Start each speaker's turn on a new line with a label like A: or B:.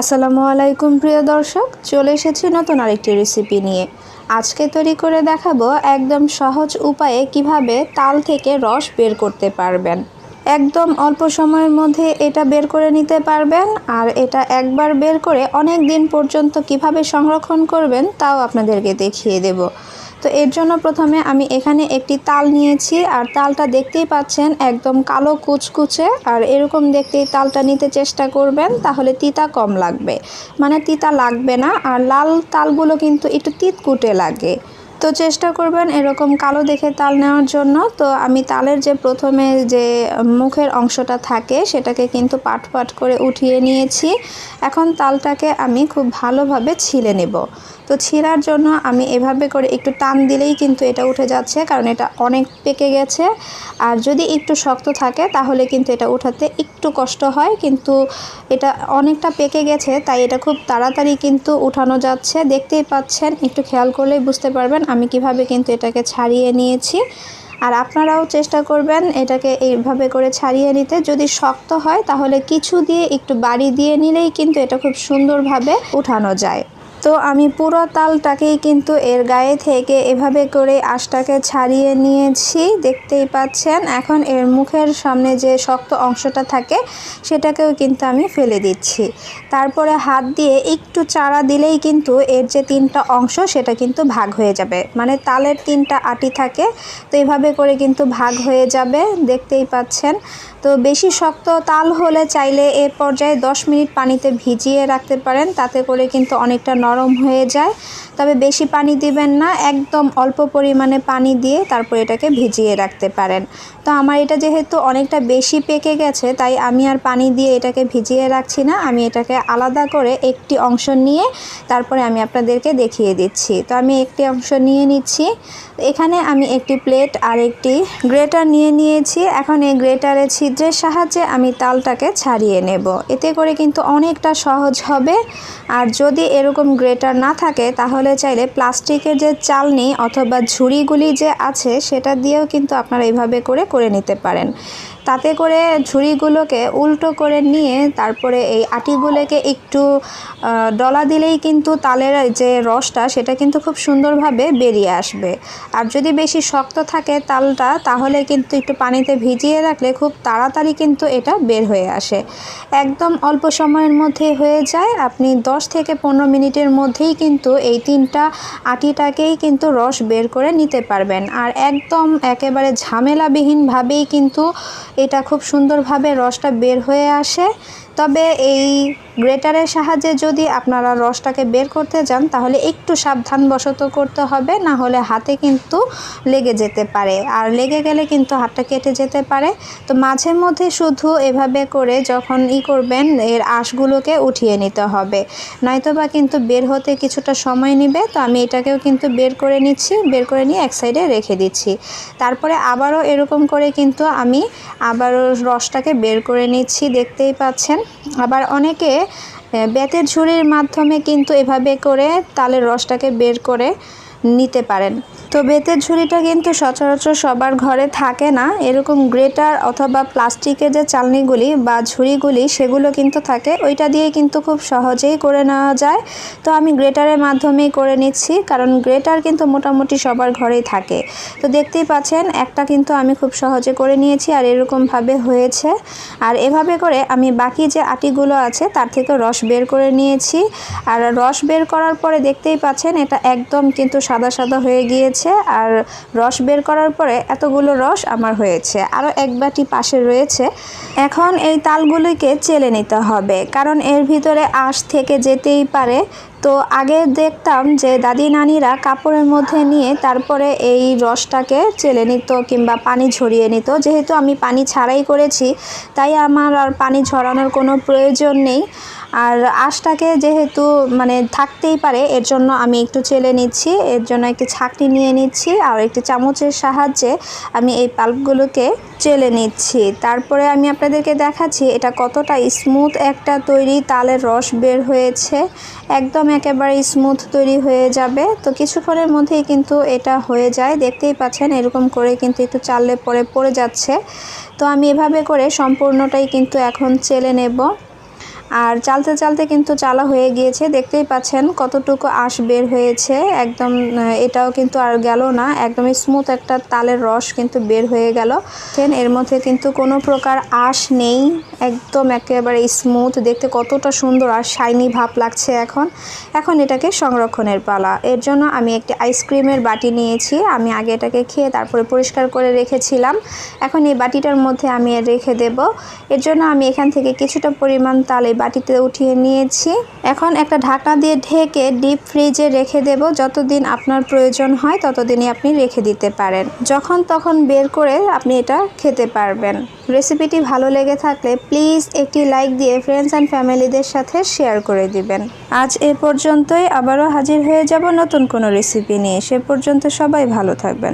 A: আসসালামু আলাইকুম, প্রিয় দর্শক। চলে এসেছি নতুন আরেকটি রেসিপি নিয়ে। আজকে তৈরি করে দেখাবো একদম সহজ উপায়ে কীভাবে তাল থেকে রস বের করতে পারবেন। একদম অল্প সময়ের মধ্যে এটা বের করে নিতে পারবেন আর এটা একবার বের করে অনেক দিন পর্যন্ত কীভাবে সংরক্ষণ করবেন তাও আপনাদেরকে দেখিয়ে দেবো। তো এর জন্য প্রথমে আমি এখানে একটি তাল নিয়েছি, আর তালটা দেখতেই পাচ্ছেন একদম কালো কুচকুচে, আর এরকম দেখতেই তালটা নিতে চেষ্টা করবেন, তাহলে তিতা কম লাগবে। মানে তিতা লাগবে না, আর লাল তালগুলো কিন্তু একটু তিতকুটে লাগে। তো চেষ্টা করবেন এরকম কালো দেখে তাল নেওয়ার জন্য। তো আমি তালের যে প্রথমে যে মুখের অংশটা থাকে, সেটাকে কিন্তু পাট পাট করে উঠিয়ে নিয়েছি। এখন তালটাকে আমি খুব ভালোভাবে ছিলে নেব। তো ছিঁড়ার জন্য আমি এভাবে করে একটু টান দিলেই কিন্তু এটা উঠে যাচ্ছে, কারণ এটা অনেক পেকে গেছে। আর যদি একটু শক্ত থাকে, তাহলে কিন্তু এটা উঠাতে একটু কষ্ট হয়, কিন্তু এটা অনেকটা পেকে গেছে, তাই এটা খুব তাড়াতাড়ি কিন্তু উঠানো যাচ্ছে। দেখতেই পাচ্ছেন, একটু খেয়াল করলেই বুঝতে পারবেন আমি কীভাবে কিন্তু এটাকে ছাড়িয়ে নিয়েছি। আর আপনারাও চেষ্টা করবেন এটাকে এইভাবে করে ছাড়িয়ে নিতে। যদি শক্ত হয়, তাহলে কিছু দিয়ে একটু বাড়ি দিয়ে নিলেই কিন্তু এটা খুব সুন্দরভাবে উঠানো যায়। তো আমি পুরো তালটাকেই কিন্তু এর গায়ে থেকে এভাবে করে আঁশটাকে ছাড়িয়ে নিয়েছি, দেখতেই পাচ্ছেন। এখন এর মুখের সামনে যে শক্ত অংশটা থাকে, সেটাকেও কিন্তু আমি ফেলে দিচ্ছি। তারপরে হাত দিয়ে একটু চারা দিলেই কিন্তু এর যে তিনটা অংশ, সেটা কিন্তু ভাগ হয়ে যাবে। মানে তালের তিনটা আটি থাকে, তো এভাবে করে কিন্তু ভাগ হয়ে যাবে, দেখতেই পাচ্ছেন। তো বেশি শক্ত তাল হলে চাইলে এ পর্যায়ে 10 মিনিট পানিতে ভিজিয়ে রাখতে পারেন, তাতে করে কিন্তু অনেকটা নরম হয়ে যায়। তবে বেশি পানি দিবেন না, একদম অল্প পরিমাণে পানি দিয়ে তারপর এটাকে ভিজিয়ে রাখতে পারেন। তো আমার এটা যেহেতু অনেকটা বেশি পেকে গেছে, তাই আমি আর পানি দিয়ে এটাকে ভিজিয়ে রাখছি না। আমি এটাকে আলাদা করে একটি অংশ নিয়ে তারপরে আমি আপনাদেরকে দেখিয়ে দিচ্ছি। তো আমি একটি অংশ নিয়ে নিচ্ছি। এখানে আমি একটি প্লেট আর একটি গ্রেটার নিয়ে নিয়েছি। এখন এই গ্রেটারের ছিদ্রের সাহায্যে আমি তালটাকে ছাড়িয়ে নেব। এতে করে কিন্তু অনেকটা সহজ হবে। আর যদি এরকম গ্রেটার না থাকে, তাহলে চাইলে প্লাস্টিকের যে চালনি অথবা ঝুড়িগুলি যে আছে, সেটা দিয়েও কিন্তু আপনারা এইভাবে করে করে নিতে পারেন। তাতে করে ঝুড়িগুলোকে উল্টো করে নিয়ে তারপরে এই আটিগুলোকে একটু ডলা দিলেই কিন্তু তালের যে রসটা সেটা কিন্তু খুব সুন্দরভাবে বেরিয়ে আসবে। আর যদি বেশি শক্ত থাকে তালটা তাহলে কিন্তু একটু পানিতে ভিজিয়ে রাখলে খুব তাড়াতাড়ি কিন্তু এটা বের হয়ে আসে। একদম অল্প সময়ের মধ্যে হয়ে যায়। আপনি 10 থেকে পনেরো মিনিটের মধ্যেই কিন্তু এই তিনটা আটিটাকেই কিন্তু রস বের করে নিতে পারবেন। আর একদম একেবারে ঝামেলাবিহীনভাবেই কিন্তু এটা খুব সুন্দরভাবে রসটা বের হয়ে আসে। তবে এই গ্রেটারের সাহায্যে যদি আপনারা রসটাকে বের করতে যান, তাহলে একটু সাবধানবশত করতে হবে, না হলে হাতে কিন্তু লেগে যেতে পারে। আর লেগে গেলে কিন্তু হাতটা কেটে যেতে পারে। তো মাঝে মধ্যে শুধু এভাবে করে যখন ই করবেন, এর আঁশগুলোকে উঠিয়ে নিতে হবে। নয়তো বা কিন্তু বের হতে কিছুটা সময় নেবে। তো আমি এটাকেও কিন্তু বের করে নিচ্ছি, বের করে নিয়ে এক সাইডে রেখে দিচ্ছি। তারপরে আবারও এরকম করে কিন্তু আমি আবারও রসটাকে বের করে নিচ্ছি, দেখতেই পাচ্ছেন। আবার অনেকে বেতের ঝুড়ির মাধ্যমে কিন্তু এভাবে করে তালের রসটাকে বের করে নিতে পারেন। তো বেতের ঝুড়িটা কিন্তু সচরাচর সবার ঘরে থাকে না। এরকম গ্রেটার অথবা প্লাস্টিকের যে চালনিগুলি বা ঝুড়িগুলি, সেগুলো কিন্তু থাকে। ওইটা দিয়ে কিন্তু খুব সহজেই করে নেওয়া যায়। তো আমি গ্রেটারের মাধ্যমেই করে নিচ্ছি, কারণ গ্রেটার কিন্তু মোটামুটি সবার ঘরেই থাকে। তো দেখতেই পাচ্ছেন, একটা কিন্তু আমি খুব সহজে করে নিয়েছি আর এরকমভাবে হয়েছে। আর এভাবে করে আমি বাকি যে আটিগুলো আছে, তার থেকে রস বের করে নিয়েছি। আর রস বের করার পরে দেখতেই পাচ্ছেন, এটা একদম কিন্তু সাদা সাদা হয়ে গিয়েছে আর রস বের করার পরে এতগুলো রস আমার হয়েছে। আরও এক বাটি পাশে রয়েছে। এখন এই তালগুলিকে চেলে নিতে হবে, কারণ এর ভিতরে আঁশ থেকে যেতেই পারে। তো আগে দেখতাম যে দাদি নানিরা কাপড়ের মধ্যে নিয়ে তারপরে এই রসটাকে চেলে নিত কিংবা পানি ঝরিয়ে নিত। যেহেতু আমি পানি ছাড়াই করেছি, তাই আমার আর পানি ঝরানোর কোনো প্রয়োজন নেই। আর আঁশটাকে যেহেতু মানে থাকতেই পারে, এর জন্য আমি একটু চেলে নিচ্ছি, এর জন্য একটি ছাকনি নিয়ে নিচ্ছি আর একটি চামচের সাহায্যে আমি এই পাল্পগুলোকে চেলে নিচ্ছি। তারপরে আমি আপনাদেরকে দেখাচ্ছি এটা কতটা স্মুথ একটা তৈরি তালের রস বের হয়েছে। একদম একেবারে স্মুথ তৈরি হয়ে যাবে। তো কিছুক্ষণের মধ্যেই কিন্তু এটা হয়ে যায়। দেখতেই পাচ্ছেন এরকম করে কিন্তু একটু চাললে পরে পড়ে যাচ্ছে। তো আমি এভাবে করে সম্পূর্ণটাই কিন্তু এখন চেলে নেব। আর চালতে চালতে কিন্তু চালা হয়ে গিয়েছে। দেখতেই পাচ্ছেন কতটুকু আঁশ বের হয়েছে। একদম এটাও কিন্তু আর গেল না। একদমই স্মুথ একটা তালের রস কিন্তু বের হয়ে গেল। এর মধ্যে কিন্তু কোনো প্রকার আঁশ নেই। একদম একেবারে স্মুথ দেখতে কতটা সুন্দর আর শাইনি ভাব লাগছে এখন। এখন এটাকে সংরক্ষণের পালা। এর জন্য আমি একটি আইসক্রিমের বাটি নিয়েছি। আমি আগে এটাকে খেয়ে তারপরে পরিষ্কার করে রেখেছিলাম। এখন এই বাটিটার মধ্যে আমি রেখে দেব। এর জন্য আমি এখান থেকে কিছুটা পরিমাণ তাল বাটিতে উঠিয়ে নিয়েছি। এখন একটা ঢাকনা দিয়ে ঢেকে ডিপ ফ্রিজে রেখে দেব। যতদিন আপনার প্রয়োজন হয়, ততদিনই আপনি রেখে দিতে পারেন। যখন তখন বের করে আপনি এটা খেতে পারবেন। রেসিপিটি ভালো লেগে থাকলে প্লিজ একটি লাইক দিয়ে ফ্রেন্ডস অ্যান্ড ফ্যামিলিদের সাথে শেয়ার করে দিবেন। আজ এ পর্যন্তই। আবারও হাজির হয়ে যাব নতুন কোনো রেসিপি নিয়ে। সে পর্যন্ত সবাই ভালো থাকবেন।